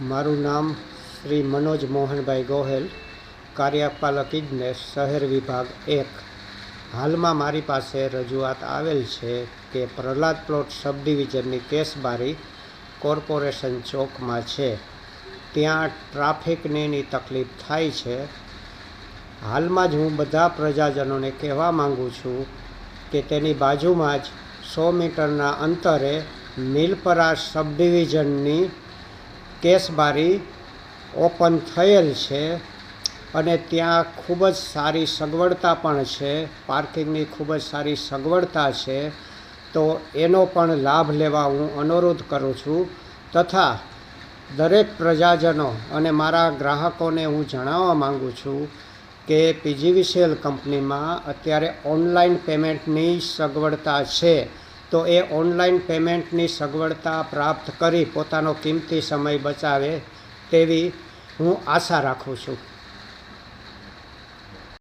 મારું નામ શ્રી મનોજ મોહનભાઈ ગોહેલ, કાર્યપાલક ઇજનેર શહેર વિભાગ એક. હાલમાં મારી પાસે રજૂઆત આવેલ છે કે પ્રહલાદ પ્લોટ સબ ડિવિઝનની કેસબારી કોર્પોરેશન ચોકમાં છે. ત્યાં ટ્રાફિકની તકલીફ થાય છે. હાલમાં જ હું બધા પ્રજાજનોને કહેવા માગું છું કે તેની બાજુમાં જ સો મીટરના અંતરે નીલપરા સબ ડિવિઝનની કેસબારી ઓપન થયેલ છે અને ત્યાં ખૂબ જ સારી સગવડતા પણ છે, પાર્કિંગની ખૂબ જ સારી સગવડતા છે. તો એનો પણ લાભ લેવા હું અનુરોધ કરું છું. તથા દરેક પ્રજાજનો અને મારા ગ્રાહકોને હું જણાવવા માગું છું કે પીજીવીસીએલ કંપનીમાં અત્યારે ઓનલાઈન પેમેન્ટની સગવડતા છે. તો એ ઓનલાઈન પેમેન્ટની સગવડતા પ્રાપ્ત કરી પોતાનો કિંમતી સમય બચાવે તેવી હું આશા રાખું છું.